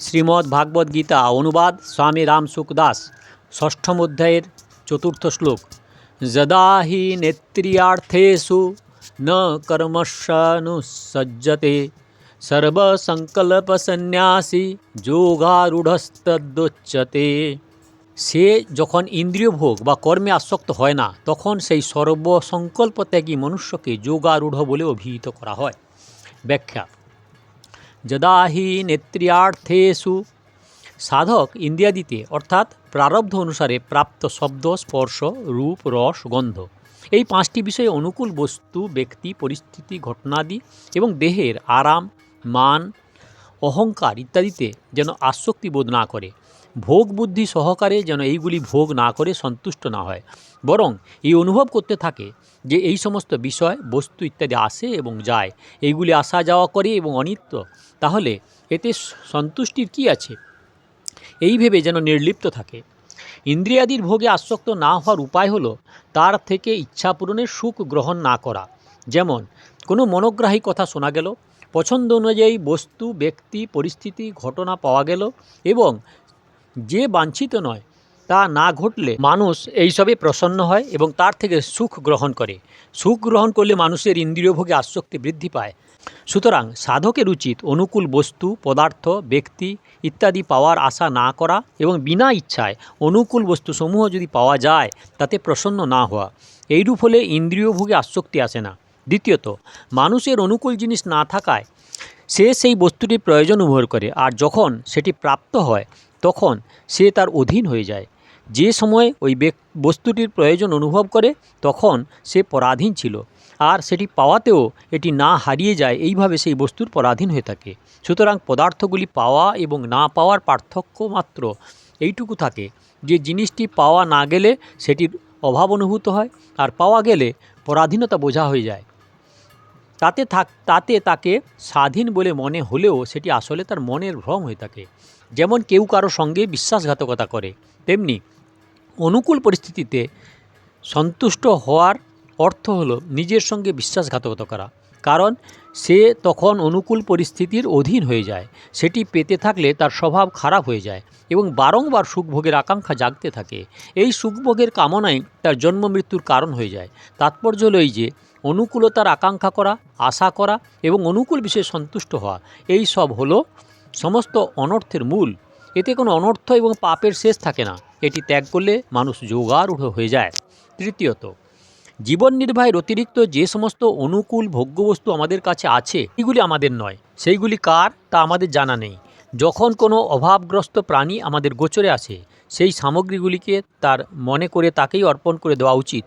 শ্রীমদ্ ভাগবত গীতা অনুবাদ স্বামী রাম সুখদাস ষষ্ঠম অধ্যায়ের চতুর্থ শ্লোক। যদা হি নেত্রিয়ার্থেষু, ন কর্মস্যানুসজ্জতে, সর্বসংকল্পসন্ন্যাসী যোগারূঢ়স্তদুচ্যতে সে যখন ইন্দ্রিয় ভোগ বা কর্মে আসক্ত হয় না, তখন সেই সর্বসংকল্প ত্যাগী মনুষ্যকে যোগারূঢ় বলে অভিহিত করা হয়। ব্যাখ্যা যদা হি নেত্রিয়ার্থেষু সাধক ইন্দ্রিয়াদিতে অর্থাৎ প্রারব্ধ অনুসারে প্রাপ্ত শব্দ স্পর্শ রূপ রস গন্ধ এই পাঁচটি বিষয়ে অনুকূল বস্তু, ব্যক্তি, পরিস্থিতি, ঘটনাদি এবং দেহের আরাম, মান অহংকার ইত্যাদিতে যেন আসক্তি বোধ না করে। ভোগ বুদ্ধি সহকারে যেন এইগুলি ভোগ না করে সন্তুষ্ট না হয়। বরং এই অনুভব করতে থাকে যে এই সমস্ত বিষয়, বস্তু ইত্যাদি আসে এবং যায়। এইগুলি আসা যাওয়া করে এবং অনিত্য। তাহলে এতে সন্তুষ্টির কি আছে? এই ভেবে যেন নির্লিপ্ত থাকে। ইন্দ্রিয়াদির ভোগে আসক্ত না হওয়ার উপায় হলো তার থেকে ইচ্ছা পূরণের সুখ গ্রহণ না করা। যেমন কোনো মনোগ্রাহী কথা শোনা গেল পছন্দ অনুযায়ী বস্তু, ব্যক্তি, পরিস্থিতি, ঘটনা পাওয়া গেল এবং যে বাঞ্ছিত নয় তা না ঘটলে মানুষ এইসবে প্রসন্ন হয় এবং তার থেকে সুখ গ্রহণ করে। সুখ গ্রহণ করলে মানুষের ইন্দ্রিয় ভোগে আসক্তি বৃদ্ধি পায়। সুতরাং সাধকের উচিত অনুকূল বস্তু, পদার্থ, ব্যক্তি ইত্যাদি পাওয়ার আশা না করা এবং বিনা ইচ্ছায় অনুকূল বস্তুসমূহ যদি পাওয়া যায়, তাতে প্রসন্ন না হওয়া। এইরূপ হলে ইন্দ্রিয় ভোগে আসক্তি আসে না। দ্বিতীয়ত, মানুষের অনুকূল জিনিস না থাকায় সে সেই বস্তুটির প্রয়োজন অনুভব করে, আর যখন সেটি প্রাপ্ত হয়, তখন সে তার অধীন হয়ে যায়। যে সময় ওই বস্তুটির প্রয়োজন অনুভব করে, তখন সে পরাধীন ছিল, আর সেটি পাওয়াতেও এটি না হারিয়ে যায়, এইভাবে সেই বস্তুর পরাধীন হয়ে থাকে। সুতরাং পদার্থগুলি পাওয়া এবং না পাওয়ার পার্থক্য মাত্র এইটুকু থাকে। যে জিনিসটি পাওয়া না গেলে সেটির অভাব অনুভূত হয়, আর পাওয়া গেলে পরাধীনতা বোঝা হয়ে যায়। তাতে থাক, তাতে তাকে স্বাধীন বলে মনে হলেও সেটি আসলে তার মনের ভ্রম হয়ে থাকে। যেমন কেউ কারও সঙ্গে বিশ্বাসঘাতকতা করে, তেমনি অনুকূল পরিস্থিতিতে সন্তুষ্ট হওয়ার অর্থ হলো নিজের সঙ্গে বিশ্বাসঘাতকতা করা। কারণ সে তখন অনুকূল পরিস্থিতির অধীন হয়ে যায়। সেটি পেতে থাকলে তার স্বভাব খারাপ হয়ে যায় এবং বারংবার সুখভোগের আকাঙ্ক্ষা জাগতে থাকে। এই সুখভোগের কামনাই তার জন্ম মৃত্যুর কারণ হয়ে যায়। তাৎপর্য হলো এই যে, অনুকূলতার আকাঙ্ক্ষা করা, আশা করা এবং অনুকূল বিষয়ে সন্তুষ্ট হওয়া, এই সব হলো সমস্ত অনর্থের মূল। এতে কোনো অনর্থ এবং পাপের শেষ থাকে না। এটি ত্যাগ করলে মানুষ যোগারূঢ় হয়ে যায়। তৃতীয়ত জীবন নির্বাহের অতিরিক্ত যে সমস্ত অনুকূল ভোগ্যবস্তু আমাদের কাছে আছে, এগুলি আমাদের নয়। সেইগুলি কার? তা আমাদের জানা নেই। যখন কোনো অভাবগ্রস্ত প্রাণী আমাদের গোচরে আসে, সেই সামগ্রীগুলিকে তার মনে করে তাকেই অর্পণ করে দেওয়া উচিত।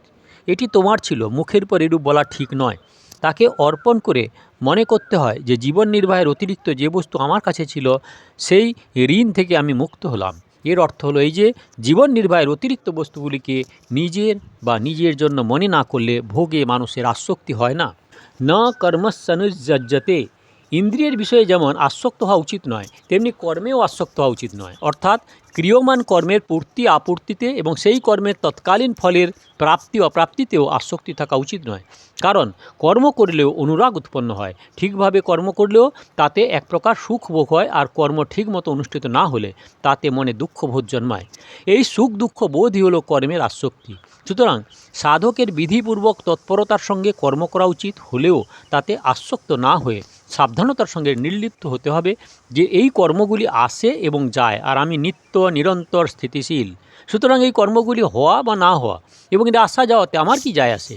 এটি তোমার ছিল, মুখের পর এরূপ বলা ঠিক নয়। তাকে অর্পণ করে মনে করতে হয় যে জীবন নির্বাহের অতিরিক্ত যে বস্তু আমার কাছে ছিল, সেই ঋণ থেকে আমি মুক্ত হলাম। এর অর্থ হলো এই যে জীবন নির্বাহের অতিরিক্ত বস্তুগুলিকে নিজের বা নিজের জন্য মনে না করলে ভোগে মানুষের আসক্তি হয় না। না কর্মস্যানুজ্জতে ইন্দ্রিয়ের বিষয়ে যেমন আসক্ত হওয়া উচিত নয়, তেমনি কর্মেও আসক্ত হওয়া উচিত নয়। অর্থাৎ ক্রিয়মান কর্মের পূর্তি আপূর্তিতে এবং সেই কর্মের তৎকালীন ফলের প্রাপ্তি অপ্রাপ্তিতেও আসক্তি থাকা উচিত নয়। কারণ কর্ম করলেও অনুরাগ উৎপন্ন হয়। ঠিকভাবে কর্ম করলেও তাতে এক প্রকার সুখ ভোগ হয় আর কর্ম ঠিকমতো অনুষ্ঠিত না হলে তাতে মনে দুঃখ বোধ জন্মায়। এই সুখ দুঃখ বোধই হলো কর্মের আসক্তি। সুতরাং সাধকের বিধিপূর্বক তৎপরতার সঙ্গে কর্ম করা উচিত, হলেও তাতে আসক্ত না হয়ে সাবধানতার সঙ্গে নির্লিপ্ত হতে হবে যে এই কর্মগুলি আসে এবং যায়, আর আমি নিত্য নিরন্তর স্থিতিশীল। সুতরাং এই কর্মগুলি হওয়া বা না হওয়া এবং এটা আসা যাওয়াতে আমার কি যায় আসে?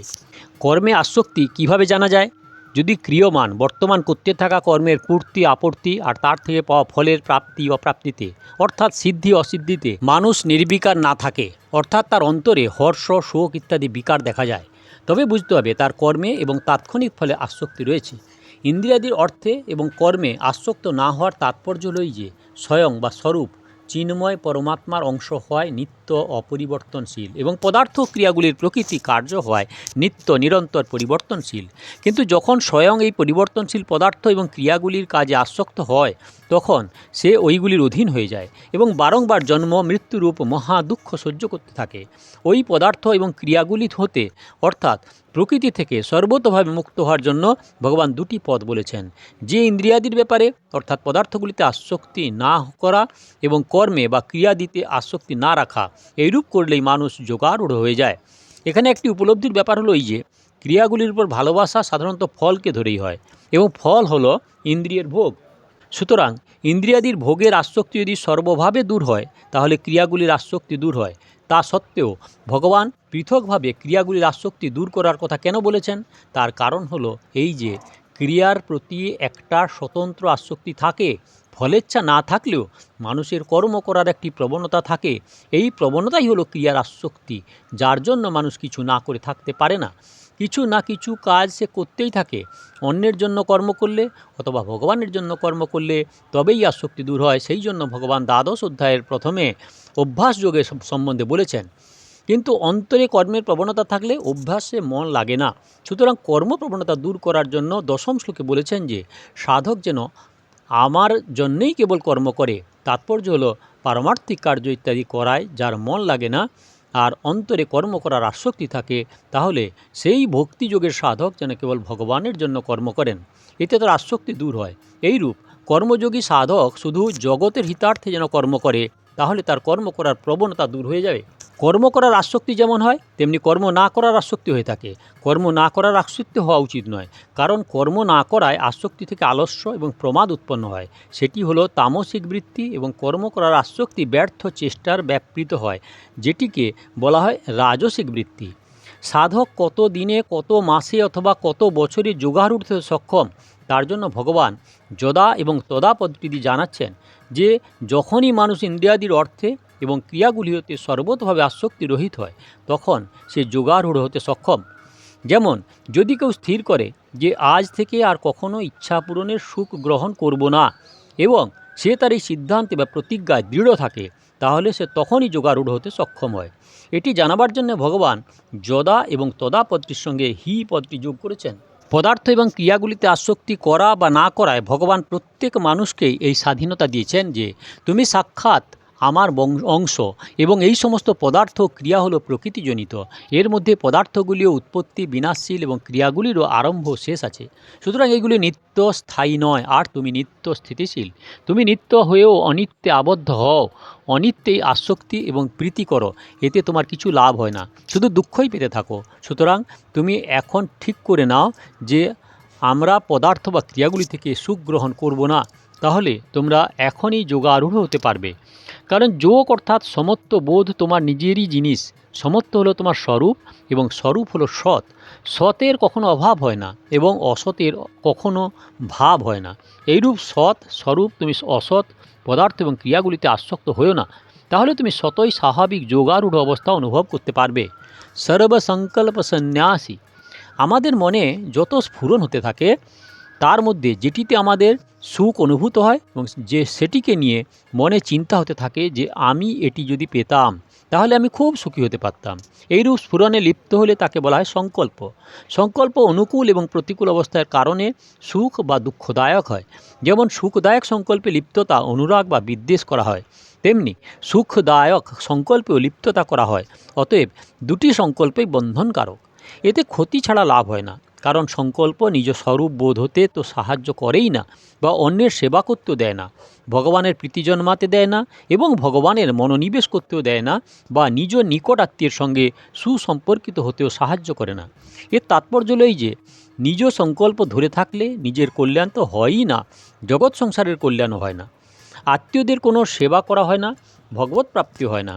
কর্মে আসক্তি কীভাবে জানা যায়? যদি ক্রিয়মান, বর্তমান করতে থাকা কর্মের পূর্তি আপত্তি আর তার থেকে পাওয়া ফলের প্রাপ্তি অপ্রাপ্তিতে, অর্থাৎ সিদ্ধি অসিদ্ধিতে মানুষ নির্বিকার না থাকে, অর্থাৎ তার অন্তরে হর্ষ, শোক ইত্যাদি বিকার দেখা যায়। তবে বুঝতে হবে তার কর্মে এবং তাৎক্ষণিক ফলে আসক্তি রয়েছে। ইন্দ্রিয়াদির অর্থে এবং কর্মে আসক্ত না হওয়ার তাৎপর্য হলই যে স্বয়ং বা স্বরূপ চিন্ময় পরমাত্মার অংশ হয় নিত্য অপরিবর্তনশীল এবং পদার্থ ক্রিয়াগুলির প্রকৃতি কার্য হয় নিত্য নিরন্তর পরিবর্তনশীল। কিন্তু যখন স্বয়ং এই পরিবর্তনশীল পদার্থ এবং ক্রিয়াগুলির কাজে আসক্ত হয়, তখন সে ওইগুলির অধীন হয়ে যায় এবং বারংবার জন্ম, মৃত্যুরূপ, মহা দুঃখ সহ্য করতে থাকে। ওই পদার্থ এবং ক্রিয়াগুলি হতে, অর্থাৎ প্রকৃতি থেকে সর্বতভাবে মুক্ত হওয়ার জন্য ভগবান দুটি পদ বলেছেন। যে ইন্দ্রিয়াদির ব্যাপারে, অর্থাৎ পদার্থগুলিতে আসক্তি না করা এবং কর্মে বা ক্রিয়াদিতে আসক্তি না রাখা, এইরূপ করলেই মানুষ যোগারূঢ় হয়ে যায়। এখানে একটি উপলব্ধির ব্যাপার হলো এই যে, ক্রিয়াগুলির উপর ভালোবাসা সাধারণত ফলকে ধরেই হয় এবং ফল হলো ইন্দ্রিয়ের ভোগ। সুতরাং ইন্দ্রিয়াদির ভোগের আসক্তি যদি সর্বভাবে দূর হয়, তাহলে ক্রিয়াগুলির আসক্তি দূর হয়। তা সত্ত্বেও ভগবান পৃথকভাবে ক্রিয়াগুলির আসক্তি দূর করার কথা কেন বলেছেন? তার কারণ হলো এই যে, ক্রিয়ার প্রতি একটা স্বতন্ত্র আসক্তি থাকে ফলেচ্ছা না থাকলেও মানুষের কর্ম করার একটি প্রবণতা থাকে। এই প্রবণতাই হলো ক্রিয়ার আসক্তি, যার জন্য মানুষ কিছু না করে থাকতে পারে না। কিছু না কিছু কাজ সে করতেই থাকে। অন্যের জন্য কর্ম করলে অথবা ভগবানের জন্য কর্ম করলে তবেই আসক্তি দূর হয়। সেই জন্য ভগবান দ্বাদশ অধ্যায়ের প্রথমে অভ্যাস যোগে সম্বন্ধে বলেছেন, কিন্তু অন্তরে কর্মের প্রবণতা থাকলে অভ্যাসে মন লাগে না। সুতরাং কর্ম প্রবণতা দূর করার জন্য দশম শ্লোকে বলেছেন যে, সাধক যেন আমার জন্যেই কেবল কর্ম করে। তাৎপর্য হলো পারমার্থিক কার্য ইত্যাদি করায় যার মন লাগে না আর অন্তরে কর্ম করার আসক্তি থাকে, তাহলে সেই ভক্তিযোগের সাধক যেন কেবল ভগবানের জন্য কর্ম করেন। এতে তার আসক্তি দূর হয়। এইরূপ কর্মযোগী সাধক শুধু জগতের হিতার্থে যেন কর্ম করে, তাহলে তার কর্ম করার প্রবণতা দূর হয়ে যাবে। কর্ম করার আসক্তি যেমন হয়, তেমনি কর্ম না করার আসক্তি হয়ে থাকে। কর্ম না করার আসক্তি হওয়া উচিত নয়, কারণ কর্ম না করায় আসক্তি থেকে আলস্য এবং প্রমাদ উৎপন্ন হয়। সেটি হলো তামসিক বৃত্তি এবং কর্ম করার আসক্তি ব্যর্থ চেষ্টার ব্যাপৃত হয়, যেটিকে বলা হয় রাজসিক বৃত্তি। সাধক কত দিনে, কত মাসে অথবা কত বছরে যোগার উঠতে সক্ষম, তার জন্য ভগবান যদা এবং তদা পদ্ধতি জানাচ্ছেন যে, যখনই মানুষ ইন্দ্রিয়াদির অর্থে এবং ক্রিয়াগুলি হতে সর্বতভাবে আসক্তি রহিত হয়, তখন সে যোগারূঢ় হতে সক্ষম। যেমন, যদি কেউ স্থির করে যে আজ থেকে আর কখনো ইচ্ছা পূরণের সুখ গ্রহণ করব না এবং সে তার এই সিদ্ধান্তে বা প্রতিজ্ঞায় দৃঢ় থাকে, তাহলে সে তখনই যোগারূঢ় হতে সক্ষম হয়। এটি জানাবার জন্য ভগবান যদা এবং তদা পদটির সঙ্গে হি পদটি যোগ করেছেন। পদার্থ এবং ক্রিয়াগুলিতে আসক্তি করা বা না করায় ভগবান প্রত্যেক মানুষকেই এই স্বাধীনতা দিয়েছেন যে, তুমি সাক্ষাৎ আমার অংশ এবং এই সমস্ত পদার্থ ক্রিয়া হলো প্রকৃতিজনিত। এর মধ্যে পদার্থগুলিও উৎপত্তি, বিনাশশীল এবং ক্রিয়াগুলিরও আরম্ভ শেষ আছে। সুতরাং এগুলি নিত্য স্থায়ী নয়, আর তুমি নিত্য স্থিতিশীল। তুমি নিত্য হয়েও অনিত্যে আবদ্ধ হও, অনিত্যেই আসক্তি এবং প্রীতি করো, এতে তোমার কিছু লাভ হয় না। শুধু দুঃখই পেতে থাকো। সুতরাং তুমি এখন ঠিক করে নাও যে আমরা পদার্থ বা ক্রিয়াগুলি থেকে সুখ গ্রহণ করব না। তাহলে তোমরা এখনই যোগারূঢ় হতে পারবে। কারণ যোগ অর্থাৎ সমত্ব বোধ তোমার নিজেরই জিনিস। সমত্ব হলো তোমার স্বরূপ এবং স্বরূপ হলো সৎ। সতের কখনো অভাব হয় না এবং অসতের কখনো ভাব হয় না। এইরূপ সৎ স্বরূপ তুমি অসৎ পদার্থ এবং ক্রিয়াগুলিতে আসক্ত হয়েও না। তাহলে তুমি সতই স্বাভাবিক যোগারূঢ় অবস্থা অনুভব করতে পারবে। সর্বসংকল্প সন্ন্যাসী আমাদের মনে যত স্ফুরণ হতে থাকে তার মধ্যে যেটিতে আমাদের সুখ অনুভূত হয় এবং যে সেটিকে নিয়ে মনে চিন্তা হতে থাকে যে আমি এটি যদি পেতাম, তাহলে আমি খুব সুখী হতে পারতাম। এইরূপ স্ফুরণে লিপ্ত হলে তাকে বলা হয় সংকল্প। সংকল্প অনুকূল এবং প্রতিকূল অবস্থার কারণে সুখ বা দুঃখদায়ক হয়। যেমন সুখদায়ক সংকল্পে লিপ্ততা, অনুরাগ বা বিদ্বেষ করা হয়, তেমনি সুখদায়ক সংকল্পেও লিপ্ততা করা হয়। অতএব দুটি সংকল্পই বন্ধনকারক। এতে ক্ষতি ছাড়া লাভ হয় না। কারণ সংকল্প নিজ স্বরূপ বোধ হতে তো সাহায্য করেই না, বা অন্যের সেবা করতেও দেয় না, ভগবানের প্রীতি জন্মাতে দেয় না, এবং ভগবানের মনোনিবেশ করতেও দেয় না, বা নিজ নিকট আত্মীয়ের সঙ্গে সুসম্পর্কিত হতেও সাহায্য করে না। এর তাৎপর্য লই যে, নিজ সংকল্প ধরে থাকলে নিজের কল্যাণ তো হয়ই না, জগৎ সংসারের কল্যাণও হয় না। আত্মীয়দের কোনো সেবা করা হয় না ভগবত প্রাপ্তি হয় না,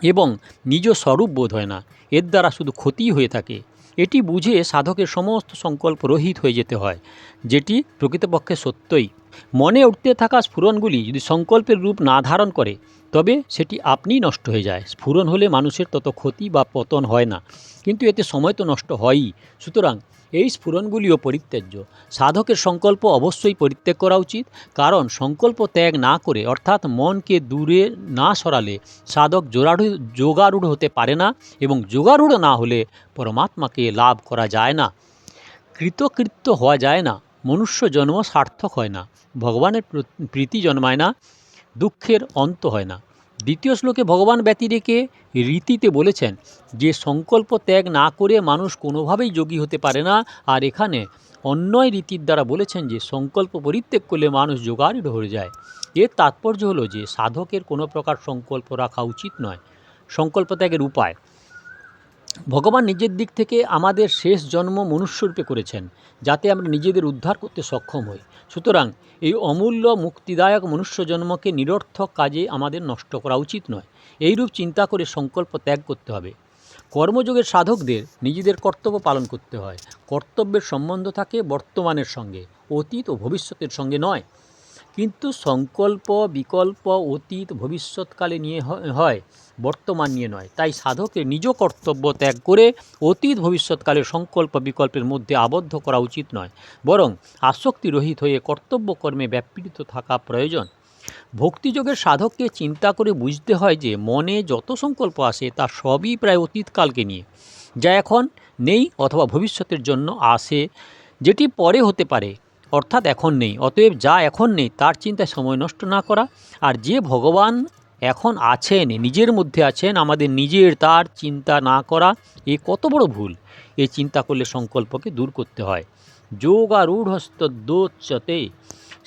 এবং নিজ স্বরূপ বোধ হয় না, এর দ্বারা শুধু ক্ষতিই হয়ে থাকে। এটি বুঝে সাধকের সমস্ত সংকল্প রহিত হয়ে যেতে হয় যেটি প্রকৃতপক্ষে সত্যই। মনে উঠতে থাকা স্ফুরণগুলি যদি সংকল্পের রূপ না ধারণ করে, তবে সেটি আপনিই নষ্ট হয়ে যায়। স্ফুরণ হলে মানুষের তত ক্ষতি বা পতন হয় না, কিন্তু এতে সময় তো নষ্ট হয়ই। সুতরাং এই স্ফুরণগুলিও পরিত্যাজ্য। সাধকের সংকল্প অবশ্যই পরিত্যাগ করা উচিত, কারণ সংকল্প ত্যাগ না করে, অর্থাৎ মনকে দূরে না সরালে সাধক জোরাড়ু যোগারূঢ় হতে পারে না এবং যোগারূঢ় না হলে পরমাত্মাকে লাভ করা যায় না। কৃতকৃত্য হওয়া যায় না। মনুষ্য জন্ম সার্থক হয় না, ভগবানের প্রীতি জন্মায় না, দুঃখের অন্ত হয় না। দ্বিতীয় শ্লোকে ভগবান ব্যতিরেকে রীতিতে বলেছেন যে, সংকল্প ত্যাগ না করে মানুষ কোনোভাবেই যোগী হতে পারে না। আর এখানে অন্যয় রীতির দ্বারা বলেছেন যে, সংকল্প পরিত্যাগ করলে মানুষ যোগারূঢ় হয়ে যায়। এর তাৎপর্য হলো যে, সাধকের কোনো প্রকার সংকল্প রাখা উচিত নয়। সংকল্প ত্যাগের উপায় ভগবান নিজের দিক থেকে আমাদের শেষ জন্ম মনুষ্যরূপে করেছেন, যাতে আমরা নিজেদের উদ্ধার করতে সক্ষম হই। সুতরাং এই অমূল্য, মুক্তিদায়ক মনুষ্য জন্মকে নিরর্থক কাজে আমাদের নষ্ট করা উচিত নয়। এইরূপ চিন্তা করে সংকল্প ত্যাগ করতে হবে। কর্মযোগের সাধকদের নিজেদের কর্তব্য পালন করতে হয়। কর্তব্যের সম্বন্ধ থাকে বর্তমানের সঙ্গে, অতীত ও ভবিষ্যতের সঙ্গে নয়। কিন্তু সংকল্প, বিকল্প, অতীত, ভবিষ্যৎকালে নিয়ে হয়, বর্তমান নিয়ে নয়। তাই সাধকের নিজ কর্তব্য ত্যাগ করে অতীত, ভবিষ্যৎকালে সংকল্প, বিকল্পের মধ্যে আবদ্ধ করা উচিত নয়। বরং আসক্তি রহিত হয়ে কর্তব্য কর্মে ব্যাপৃত থাকা প্রয়োজন। ভক্তিযোগের সাধককে চিন্তা করে বুঝতে হয় যে, মনে যত সংকল্প আসে, তা সবই প্রায় অতীতকালকে নিয়ে। যা এখন নেই অথবা ভবিষ্যতের জন্য আসে, যেটি পরে হতে পারে। অর্থাৎ এখন নেই, অতএব যা এখন নেই, তার চিন্তায় সময় নষ্ট না করা। আর যে ভগবান এখন আছেন, নিজের মধ্যে আছেন, আমাদের নিজের তার চিন্তা না করা, এ কত বড় ভুল। এই চিন্তা করলে সংকল্পকে দূর করতে হয়। যোগ আর রূঢ়স্তোচ্চতে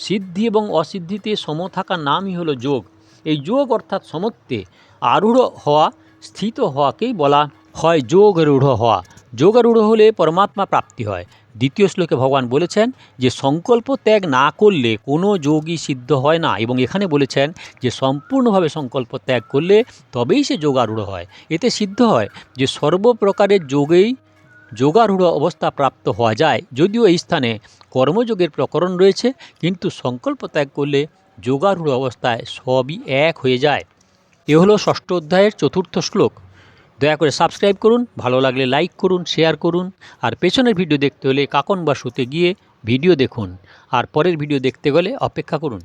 সিদ্ধি এবং অসিদ্ধিতে সম থাকার নামই হলো যোগ। এই যোগ অর্থাৎ সমত্বে আরূঢ় হওয়া, স্থিত হওয়াকেই বলা হয় যোগ রূঢ় হওয়া। যোগারূঢ় হলে পরমাত্মা প্রাপ্তি হয়। দ্বিতীয় শ্লোকে ভগবান বলেছেন যে সংকল্প ত্যাগ না করলে কোনো যোগই সিদ্ধ হয় না এবং এখানে বলেছেন যে সম্পূর্ণভাবে সংকল্প ত্যাগ করলে তবেই সে যোগারূঢ় হয়। এতে সিদ্ধ হয় যে সর্বপ্রকারের যোগেই যোগারূঢ় অবস্থা প্রাপ্ত হওয়া যায়। যদিও এই স্থানে কর্মযোগের প্রকরণ রয়েছে, কিন্তু সংকল্প ত্যাগ করলে যোগারূঢ় অবস্থায় সবই এক হয়ে যায়। এ হলো ষষ্ঠ অধ্যায়ের চতুর্থ শ্লোক। দয়া করে সাবস্ক্রাইব করুন, ভালো লাগলে লাইক করুন, শেয়ার করুন, আর পেছনের ভিডিও দেখতে হলে কাকন বা শুতে গিয়ে ভিডিও দেখুন, আর পরের ভিডিও দেখতে গেলে অপেক্ষা করুন।